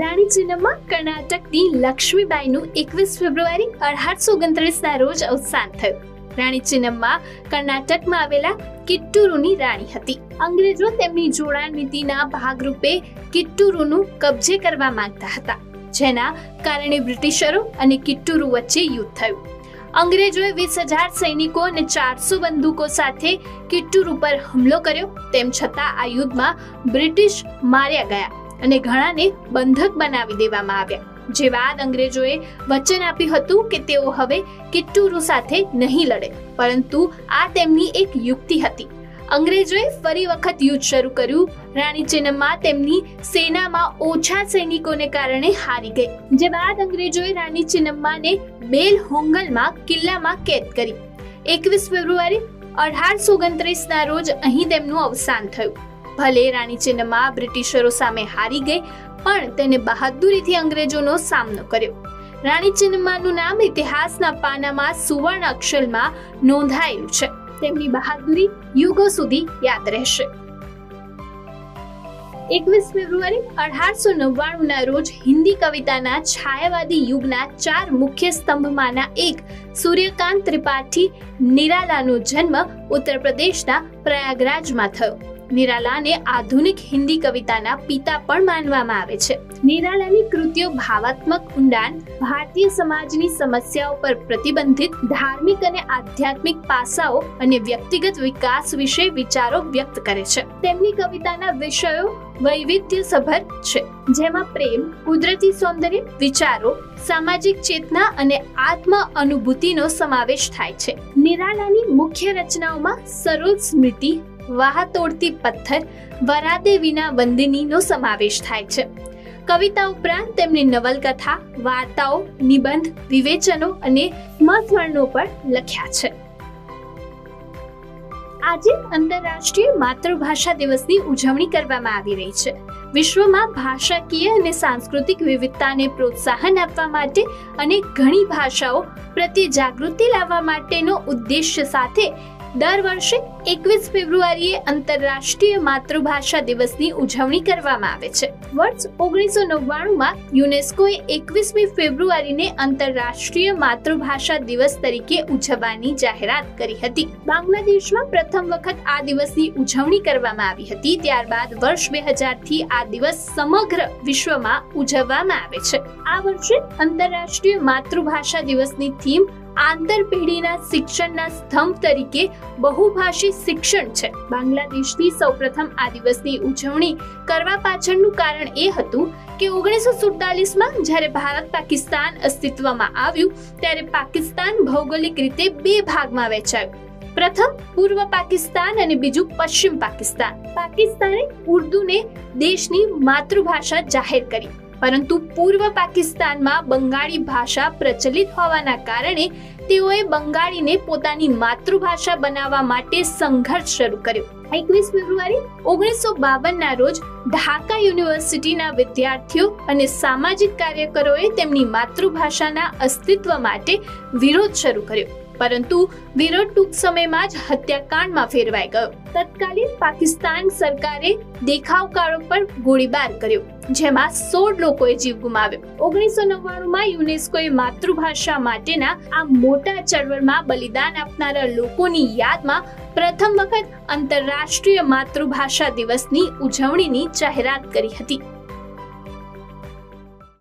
રાણી ચિન્નમમાં કર્ણાટકની લક્ષ્મીબાઈનું એકવીસ ફેબ્રુઆરી અઢારસો ઓગણત્રીસના રોજ અવસાન થયું. રાણી ચિન્નમમાં કર્ણાટકમાં આવેલા કિટ્ટુરુની રાણી હતી. અંગ્રેજો તેમની જોડાણ નીતિના ભાગરૂપે કિટ્ટુરુનું કબજે કરવા માંગતા હતા, જેના કારણે બ્રિટિશરો અને કિટ્ટુરુ વચ્ચે યુદ્ધ થયું. અંગ્રેજોએ વીસ હજાર સૈનિકો અને ચારસો બંદૂકો સાથે કિટ્ટુરુ ઉપર હુમલો કર્યો, તેમ છતાં આ યુદ્ધમાં બ્રિટિશ માર્યા ગયા. અને ઘણાને બંધક બનાવી દેવામાં આવ્યા. જે બાદ અંગ્રેજોએ વચન આપ્યું હતું કે તેઓ હવે કિટ્ટુરુ સાથે નહીં લડે, પરંતુ આ તેમની એક યુક્તિ હતી. અંગ્રેજોએ ફરી વખત યુદ્ધ શરૂ કર્યું. રાણી ચિન્નમમાં તેમની સેનામાં ઓછા સૈનિકોને કારણે હારી ગઈ. જે બાદ અંગ્રેજોએ રાણી ચિનમ્માને બેલ હોંગલમાં કિલ્લામાં કેદ કરી. એકવીસ ફેબ્રુઆરી અઢારસો ઓગણત્રીસના રોજ અહીં તેમનું અવસાન થયું. ભલે રાણી ચિન્નમ્મા બ્રિટિશરો સામે હારી ગઈ, પણ તેને બહાદુરીથી અંગ્રેજોનો સામનો કર્યો. રાણી ચિન્નમ્માનું નામ ઇતિહાસના પાનામાં સુવર્ણ અક્ષરમાં નોંધાયેલું છે. તેમની બહાદુરી યુગો સુધી યાદ રહેશે. એકવીસ ફેબ્રુઆરી અઢારસો નવ્વાણુંના રોજ હિન્દી કવિતાના છાયાવાદી યુગના ચાર મુખ્ય સ્તંભમાંના એક સૂર્યકાંત ત્રિપાઠી નિરાલાનો જન્મ ઉત્તર પ્રદેશના પ્રયાગરાજમાં થયો. નિરાલાને આધુનિક હિન્દી કવિતાના પિતા પણ માનવામાં આવે છે. નિરાલાની કૃતિઓ ભાવાત્મક ઊંડાણ, ભારતીય સમાજની સમસ્યાઓ પર પ્રતિબંધિત ધાર્મિક અને આધ્યાત્મિક પાસાઓ અને વ્યક્તિગત વિકાસ વિશે વિચારો વ્યક્ત કરે છે. તેમની કવિતાના વિષયો વૈવિધ્યસભર છે, જેમાં પ્રેમ, કુદરતી સૌંદર્ય, વિચારો, સામાજિક ચેતના અને આત્મ અનુભૂતિનો સમાવેશ થાય છે. નિરાલાની મુખ્ય રચનાઓમાં સરોજ સ્મૃતિ વાહ તોડતી પથ્થર વરાદે વિના સમાવેશ થાય છે. કવિતા ઉપરાંત તેમની નવલકથા, વાર્તાઓ, નિબંધ, વિવેચનો અને સ્મરણો પણ લખ્યા છે. આજે આંતરરાષ્ટ્રીય માતૃભાષા દિવસની ઉજવણી કરવામાં આવી રહી છે. વિશ્વમાં ભાષાકીય અને સાંસ્કૃતિક વિવિધતાને પ્રોત્સાહન આપવા માટે અને ઘણી ભાષાઓ પ્રત્યે જાગૃતિ લાવવા માટેનો ઉદ્દેશ્ય સાથે દર વર્ષે એકવીસ ફેબ્રુઆરીએ આંતરરાષ્ટ્રીય માતૃભાષા દિવસની ઉજવણી કરવામાં આવે છે. વર્ષ ઓગણીસો નવ્વાણુંમાં યુનેસ્કોએ એકવીસમી ફેબ્રુઆરીને આંતરરાષ્ટ્રીય માતૃભાષા દિવસ તરીકે ઉજવવાની જાહેરાત કરી હતી. બાંગ્લાદેશમાં પ્રથમ વખત આ દિવસની ઉજવણી કરવામાં આવી હતી. ત્યારબાદ વર્ષ બે હજારથી આ દિવસ સમગ્ર વિશ્વમાં ઉજવવામાં આવે છે. આ વર્ષે આંતરરાષ્ટ્રીય માતૃભાષા દિવસની થીમ આંતરપેઢીના શિક્ષણના સ્તંભ તરીકે બહુભાષી શિક્ષણ છે. બાંગ્લાદેશની સૌપ્રથમ આ દિવસની ઉજવણી કરવા પાછળનું કારણ એ હતું કે ઓગણીસો સુડતાલીસમાં જ્યારે ભારત પાકિસ્તાન અસ્તિત્વમાં આવ્યું, ત્યારે પાકિસ્તાન ભૌગોલિક રીતે બે ભાગમાં વહેંચાયું. પ્રથમ, પૂર્વ પાકિસ્તાન અને બીજું પશ્ચિમ પાકિસ્તાન. પાકિસ્તાને ઉર્દુને દેશની માતૃભાષા જાહેર કરી. પરંતુ પૂર્વ પાકિસ્તાનમાં બંગાળી ભાષા પ્રચલિત હોવાના કારણે તેઓએ બંગાળીને પોતાની માતૃભાષા બનાવવા માટે સંઘર્ષ શરૂ કર્યો. એકવીસ ફેબ્રુઆરી ઓગણીસો બાવનના રોજ ઢાકા યુનિવર્સિટીના વિદ્યાર્થીઓ અને સામાજિક કાર્યકરોએ તેમની માતૃભાષાના અસ્તિત્વ માટે વિરોધ શરૂ કર્યો. પરંતુ વિરોધ ટૂંક સમયમાં જ હત્યાકાંડમાં ફેરવાઈ ગયો. તત્કાલીન પાકિસ્તાન સરકારે દેખાવકારો પર ગોળીબાર કર્યો, જેમાં સોળ લોકોએ જીવ ગુમાવ્યો. ઓગણીસો નવ્વાણુંમાં યુનેસ્કોએ માતૃભાષા માટેના આ મોટા ચળવળમાં બલિદાન આપનારા લોકોની યાદમાં પ્રથમ વખત આંતરરાષ્ટ્રીય માતૃભાષા દિવસની ઉજવણીની જાહેરાત કરી હતી.